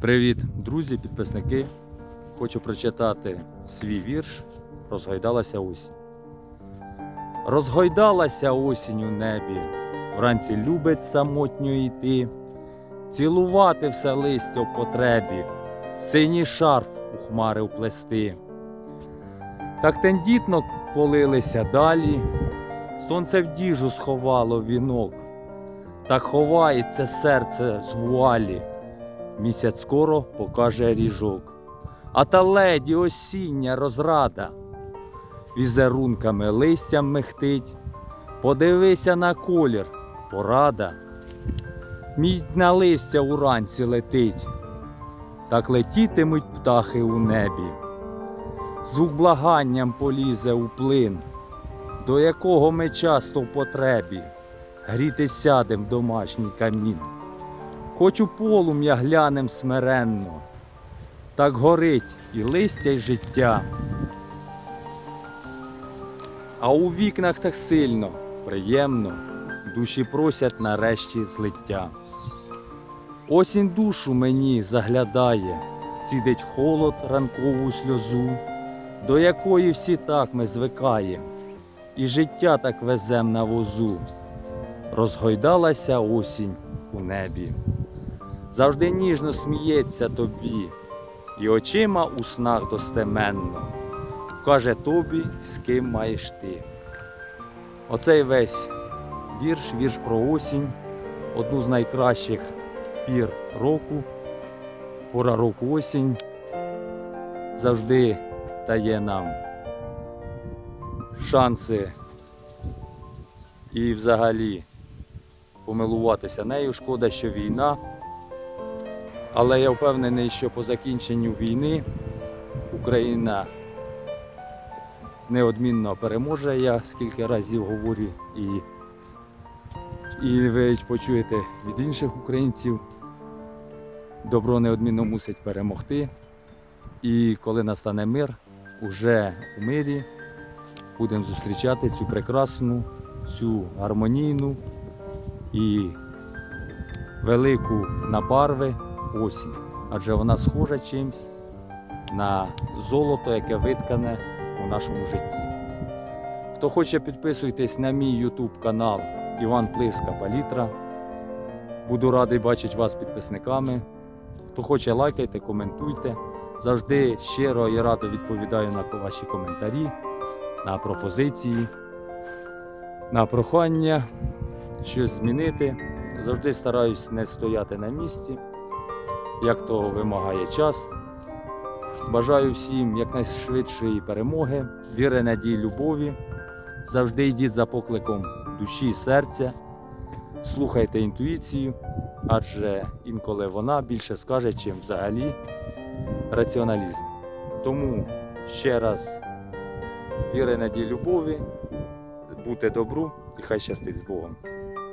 Привіт, друзі, підписники. Хочу прочитати свій вірш Розгойдалася осінь. Розгойдалася осінь у небі, вранці любить самотньо йти, цілувати все листя в потребі, синій шарф у хмари вплести. Так тендітно полилися далі, сонце в діжу сховало вінок, так ховається серце з вуалі. Місяць скоро покаже ріжок. А та леді осіння розрада, візерунками листям мехтить. Подивися на колір, порада. Мідна листя уранці летить, так летітимуть птахи у небі. Звук благанням полізе у плин, до якого ми часто в потребі. Гріти сядем в домашній камін. Хочу полум'я глянем смиренно, так горить і листя, й життя. А у вікнах так сильно, приємно, душі просять нарешті злиття. Осінь душу мені заглядає, цідить холод ранкову сльозу, до якої всі так ми звикаєм, і життя так везем на возу. Розгойдалася осінь у небі завжди ніжно сміється тобі, і очима у снах достеменно вкаже тобі, з ким маєш ти. Оцей весь вірш, вірш про осінь, одну з найкращих пір року, пора року осінь завжди дає нам шанси і взагалі помилуватися нею. Шкода, що війна. Але я впевнений, що по закінченню війни Україна неодмінно переможе. Я скільки разів говорю, і, і ви почуєте від інших українців. Добро неодмінно мусить перемогти. І коли настане мир, уже у мирі будемо зустрічати цю прекрасну, цю гармонійну і велику на барви осінь, адже вона схожа чимсь на золото, яке виткане у нашому житті. Хто хоче, підписуйтесь на мій YouTube канал Іван Плиска Палітра. Буду радий бачити вас підписниками. Хто хоче, лайкайте, коментуйте. Завжди щиро і радо відповідаю на ваші коментарі, на пропозиції, на прохання щось змінити. Завжди стараюсь не стояти на місці як того вимагає час. Бажаю всім якнайшвидшої перемоги, віри, надії, любові. Завжди йдіть за покликом душі і серця, слухайте інтуїцію, адже інколи вона більше скаже, чим взагалі раціоналізм. Тому ще раз віри, надії, любові, бути добру і хай щастить з Богом.